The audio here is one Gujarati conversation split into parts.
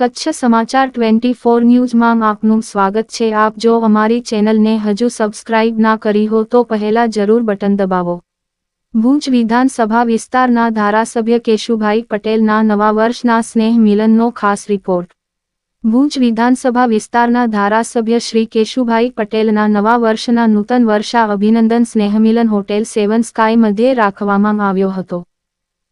કચ્છ સમાચાર ટ્વેન્ટી ફોર ન્યૂઝમાં આપનું સ્વાગત છે. આપ જો અમારી ચેનલને હજુ સબસ્ક્રાઇબ ના કરી હો તો પહેલા જરૂર બટન દબાવો. ભુજ વિધાનસભા વિસ્તારના ધારાસભ્ય કેશુભાઈ પટેલના નવા વર્ષના સ્નેહ મિલનનો ખાસ રિપોર્ટ. ભુજ વિધાનસભા વિસ્તારના ધારાસભ્ય શ્રી કેશુભાઈ પટેલના નવા વર્ષના નૂતન વર્ષા અભિનંદન સ્નેહમિલન હોટેલ સેવન સ્કાય મધ્યે રાખવામાં આવ્યો હતો.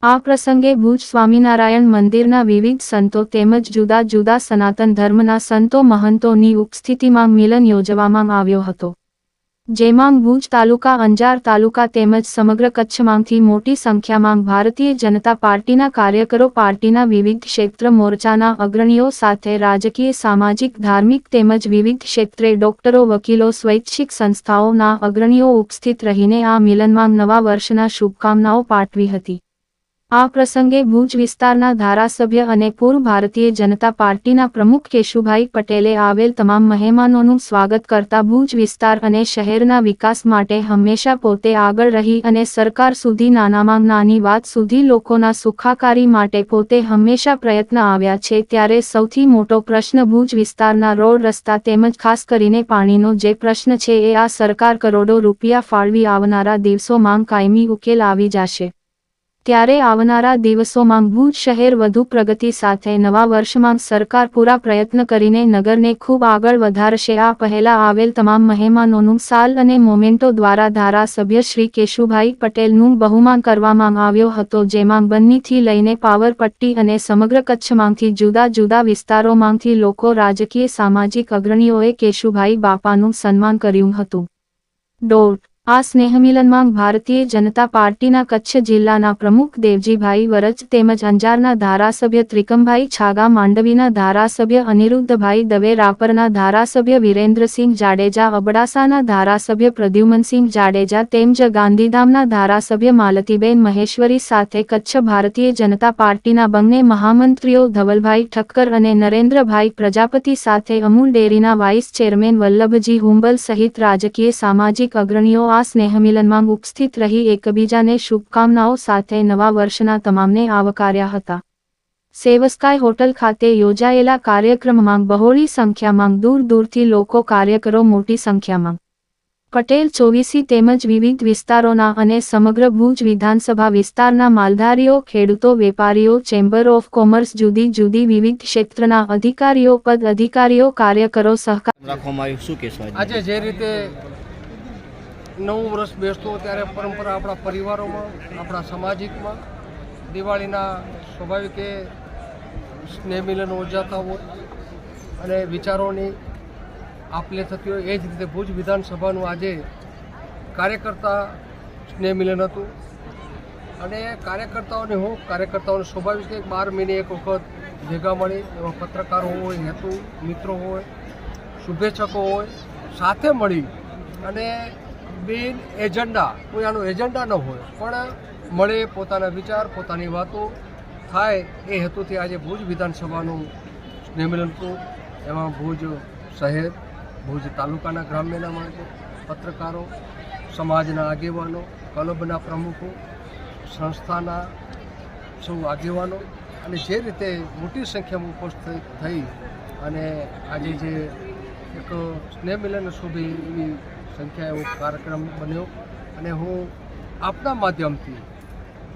આ પ્રસંગે ભુજ સ્વામિનારાયણ મંદિરના વિવિધ સંતો તેમજ જુદા જુદા સનાતન ધર્મના સંતો મહંતોની ઉપસ્થિતિમાં મિલન યોજવામાં આવ્યો હતો. જેમાં ભુજ તાલુકા અંજાર તાલુકા તેમજ સમગ્ર કચ્છમાંથી મોટી સંખ્યામાં ભારતીય જનતા પાર્ટીના કાર્યકરો પાર્ટીના વિવિધ ક્ષેત્ર મોરચાના અગ્રણીઓ સાથે રાજકીય, સામાજિક, ધાર્મિક તેમજ વિવિધ ક્ષેત્રે ડોક્ટરો, વકીલો, સ્વૈચ્છિક સંસ્થાઓના અગ્રણીઓ ઉપસ્થિત રહીને આ મિલનમાં નવા વર્ષના શુભકામનાઓ પાઠવી હતી. આ પ્રસંગે ભુજ વિસ્તારના ધારાસભ્ય અને પૂર્વ ભારતીય જનતા પાર્ટીના પ્રમુખ કેશુભાઈ પટેલે આવેલ તમામ મહેમાનોનું સ્વાગત કરતા ભુજ વિસ્તાર અને શહેરના વિકાસ માટે હંમેશા પોતે આગળ રહી અને સરકાર સુધી નાનામાં નાની વાત સુધી લોકોના સુખાકારી માટે પોતે હંમેશા પ્રયત્ન આવ્યા છે. ત્યારે સૌથી મોટો પ્રશ્ન ભુજ વિસ્તારના રોડ રસ્તા તેમજ ખાસ કરીને પાણીનો જે પ્રશ્ન છે એ આ સરકાર કરોડો રૂપિયા ફાળવી આવનારા દિવસોમાં કાયમી ઉકેલ આવી જશે. ત્યારે આવનારા દિવસોમાં ભુજ શહેર વધુ પ્રગતિ સાથે નવા વર્ષમાં સરકાર પૂરા પ્રયત્ન કરીને નગરને ખૂબ આગળ વધારશે. આ પહેલા આવેલ તમામ મહેમાનોનું સાલ અને મોમેન્ટો દ્વારા ધારાસભ્ય શ્રી કેશુભાઈ પટેલનું બહુમાન કરવામાં આવ્યો હતો, જેમાં બંનીથી લઈને પાવરપટ્ટી અને સમગ્ર કચ્છમાંથી જુદા જુદા વિસ્તારોમાંથી લોકો રાજકીય સામાજિક અગ્રણીઓએ કેશુભાઈ બાપાનું સન્માન કર્યું હતું. ડોટ આ સ્નેહમિલનમાં ભારતીય જનતા પાર્ટીના કચ્છ જિલ્લાના પ્રમુખ દેવજીભાઈ વરજ તેમજ અંજારના ધારાસભ્ય ત્રિકમભાઈ છાગા, માંડવીના ધારાસભ્ય અનિરુદ્ધભાઈ દવે, રાપરના ધારાસભ્ય વિરેન્દ્રસિંહ જાડેજા, અબડાસાના ધારાસભ્ય પ્રદ્યુમનસિંહ જાડેજા તેમજ ગાંધીધામના ધારાસભ્ય માલતીબેન મહેશ્વરી સાથે કચ્છ ભારતીય જનતા પાર્ટીના બંને મહામંત્રીઓ ધવલભાઈ ઠક્કર અને નરેન્દ્રભાઈ પ્રજાપતિ સાથે અમૂલ ડેરીના વાઇસ ચેરમેન વલ્લભજી હુંબલ સહિત રાજકીય સામાજિક અગ્રણીઓ આ સ્નેહમિલનમાં ઉપસ્થિત રહી એકબીજાને શુભકામનાઓ સાથે નવા વર્ષના તમામને આવકાર્યા હતા. સેવસ્કાય હોટલ ખાતે યોજાયેલા કાર્યક્રમમાં બહોળી સંખ્યામાં દૂર દૂરથી લોકો કાર્યકરો મોટી સંખ્યામાં. પટેલ ચોવીસી તેમજ વિવિધ વિસ્તારોના અને સમગ્ર ભુજ વિધાનસભા વિસ્તારના માલધારીઓ ખેડૂતો વેપારીઓ ચેમ્બર ઓફ કોમર્સ જુદી જુદી વિવિધ ક્ષેત્રના અધિકારીઓ પદ અધિકારીઓ કાર્યકરો સહકાર રાખવામાં આવ્યું. શું કહેશો આજે? આજે જે રીતે નવું વર્ષ બેસતું ત્યારે પરંપરા આપણા પરિવારોમાં, આપણા સામાજિકમાં, દિવાળીના સ્વાભાવિકે સ્નેહ મિલન યોજાતા હોય અને વિચારોની આપલે થતી હોય એ જ રીતે ભુજ વિધાનસભાનું આજે કાર્યકર્તા સ્નેહ મિલન હતું. અને કાર્યકર્તાઓને હું, કાર્યકર્તાઓને સ્વાભાવિક છે બાર મહિને એક વખત ભેગા મળી એમાં પત્રકારો હોય, હેતુ મિત્રો હોય, શુભેચ્છકો હોય, સાથે મળી અને બિન એજન્ડા, કોઈ આનો એજન્ડા ન હોય, પણ મળે પોતાના વિચાર, પોતાની વાતો થાય એ હેતુથી આજે ભુજ વિધાનસભાનું સ્નેહમિલન હતું એમાં ભુજ શહેર, ભુજ તાલુકાના ગ્રામ્યના માણસો પત્રકારો, સમાજના આગેવાનો, ક્લબના પ્રમુખો, સંસ્થાના સૌ આગેવાનો અને જે રીતે મોટી સંખ્યામાં ઉપસ્થિત થઈ અને આજે જે એક સ્નેહ મિલન સુધી એવી સંખ્યા એવો કાર્યક્રમ બન્યો અને હું આપના માધ્યમથી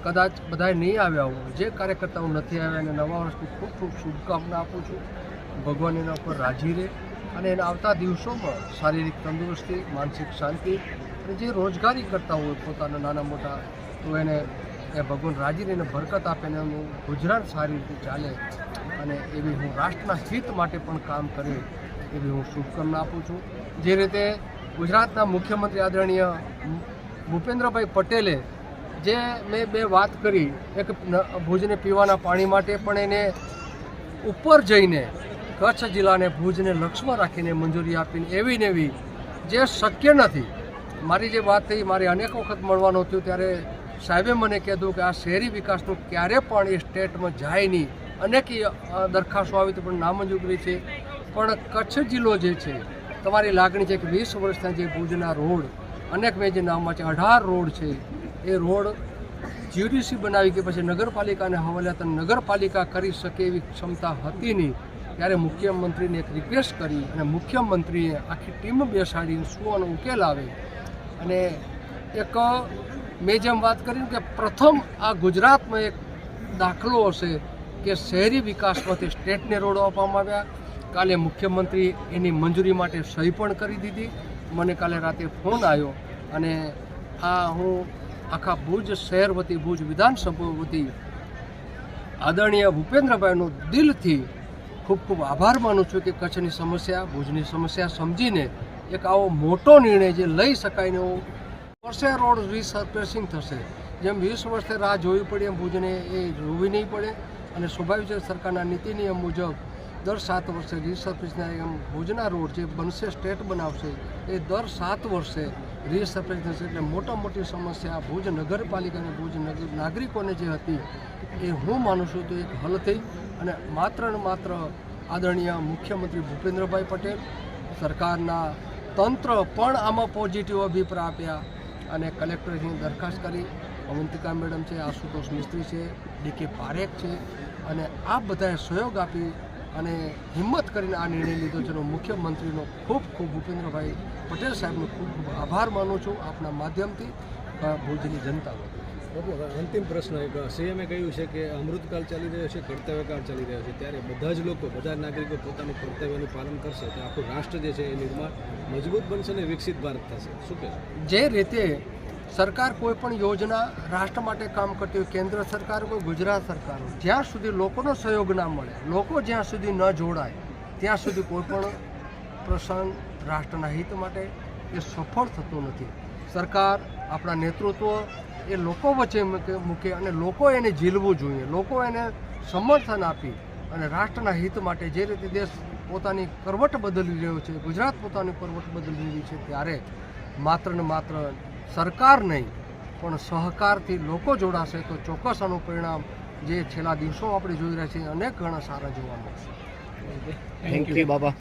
કદાચ બધાએ નહીં આવ્યા હોય, જે કાર્યકર્તાઓ નથી આવ્યા, એને નવા વર્ષની ખૂબ ખૂબ શુભકામના આપું છું. ભગવાન એના ઉપર રાજી રહે અને એના આવતા દિવસોમાં શારીરિક તંદુરસ્તી, માનસિક શાંતિ અને જે રોજગારી કરતા હોય પોતાના નાના મોટા, તો એને એ ભગવાન રાજી રહીને બરકત આપે ને એનું ગુજરાત સારી રીતે ચાલે અને એવી હું રાષ્ટ્રના હિત માટે પણ કામ કરે એવી હું શુભકામના આપું છું. જે રીતે ગુજરાતના મુખ્યમંત્રી આદરણીય ભૂપેન્દ્રભાઈ પટેલે જે મેં બે વાત કરી, એક ભુજને પીવાના પાણી માટે, પણ એને ઉપર જઈને કચ્છ જિલ્લાને ભુજને લક્ષ્યમાં રાખીને મંજૂરી આપીને એવી ને એવી જે શક્ય નથી. મારી જે વાત થઈ, મારે અનેક વખત મળવાનું થયું, ત્યારે સાહેબે મને કીધું કે આ શહેરી વિકાસનું ક્યારે પણ એ સ્ટેટમાં જાય નહીં. અનેક દરખાસ્તો આવી તો પણ નામંજૂર કરી છે. પણ કચ્છ જિલ્લો જે છે તમારી લાગણી છે કે વીસ વર્ષના જે ભુજના રોડ, અનેક મેં જે નામમાં છે, અઢાર રોડ છે, એ રોડ જીડીસી બનાવી કે પછી નગરપાલિકાને હવાલે તો નગરપાલિકા કરી શકે એવી ક્ષમતા હતી નહીં. ત્યારે મુખ્યમંત્રીને એક રિક્વેસ્ટ કરી અને મુખ્યમંત્રીએ આખી ટીમ બેસાડીને શું આનો ઉકેલ આવે. અને એક મેં જેમ વાત કરીને કે પ્રથમ આ ગુજરાતમાં એક દાખલો હશે કે શહેરી વિકાસમાંથી સ્ટેટને રોડો આપવામાં આવ્યા કાલે મુખ્યમંત્રી એની મંજૂરી માટે સહી પણ કરી દીધી. મને કાલે રાતે ફોન આવ્યો અને આ હું આખા ભુજ શહેર વતી, ભુજ વિધાનસભા વતી આદરણીય ભૂપેન્દ્રભાઈનો દિલથી ખૂબ ખૂબ આભાર માનું છું કે કચ્છની સમસ્યા, ભુજની સમસ્યા સમજીને એક આવો મોટો નિર્ણય જે લઈ શકાય ને એવો વર્ષે રોડ રિસર્ફેસિંગ થશે. જેમ વીસ વર્ષે રાહ જોવી પડે, એમ ભુજને એ જોવી નહીં પડે. અને સ્વાભાવિક સરકારના નીતિ નિયમ મુજબ દર સાત વર્ષે રિસર્ફેસના એમ ભુજના રોડ જે બનશે, સ્ટેટ બનાવશે, એ દર સાત વર્ષે રિસર્ફેસ થશે એટલે મોટા મોટી સમસ્યા ભુજ નગરપાલિકા ભુજ નગર નાગરિકોને જે હતી, એ હું માનું છું તો એક હલ થઈ અને માત્ર ને માત્ર આદરણીય મુખ્યમંત્રી ભૂપેન્દ્રભાઈ પટેલ સરકારના તંત્ર પણ આમાં પોઝિટિવ અભિપ્રાય આપ્યા અને કલેક્ટરની દરખાસ્ત કરી. અવંતિકા મેડમ છે, આશુતોષ મિસ્ત્રી છે ડીકે પારેખ છે અને આ બધાએ સહયોગ આપી અને હિંમત કરીને આ નિર્ણય લીધો છે. હું મુખ્યમંત્રીનો ખૂબ ખૂબ ભૂપેન્દ્રભાઈ પટેલ સાહેબનો ખૂબ ખૂબ આભાર માનું છું આપના માધ્યમથી ભુજની જનતા વતી. બાપુ અંતિમ પ્રશ્ન એક. સીએમએ કહ્યું છે કે અમૃતકાલ ચાલી રહ્યો છે કર્તવ્યકાળ ચાલી રહ્યો છે. ત્યારે બધા જ લોકો બધા નાગરિકો પોતાનું કર્તવ્યનું પાલન કરશે. તો આખું રાષ્ટ્ર જે છે એ નિર્માણ મજબૂત બનશે અને વિકસિત ભારત થશે. શું કે જે રીતે સરકાર કોઈ પણ યોજના રાષ્ટ્ર માટે કામ કરતી હોય, કેન્દ્ર સરકાર હોય, ગુજરાત સરકાર હોય, જ્યાં સુધી લોકોનો સહયોગ ના મળે, લોકો જ્યાં સુધી ન જોડાય, ત્યાં સુધી કોઈ પણ પ્રસંગ રાષ્ટ્રના હિત માટે એ સફળ થતો નથી. સરકાર આપણા નેતૃત્વ એ લોકો વચ્ચે મૂકે- અને લોકો એને ઝીલવું જોઈએ, લોકો એને સમર્થન આપી અને રાષ્ટ્રના હિત માટે જે રીતે દેશ પોતાની કરવટ બદલી રહ્યો છે, ગુજરાત પોતાની કરવટ બદલી રહી છે, ત્યારે માત્ર ને માત્ર સરકાર નહીં, પણ સહકારથી લોકો જોડાશે તો ચોક્કસ આનું પરિણામ જે છેલ્લા દિવસો આપણે જોઈ રહ્યા છીએ, અનેક ઘણા સારા જોવા મળશે. Thank you Baba.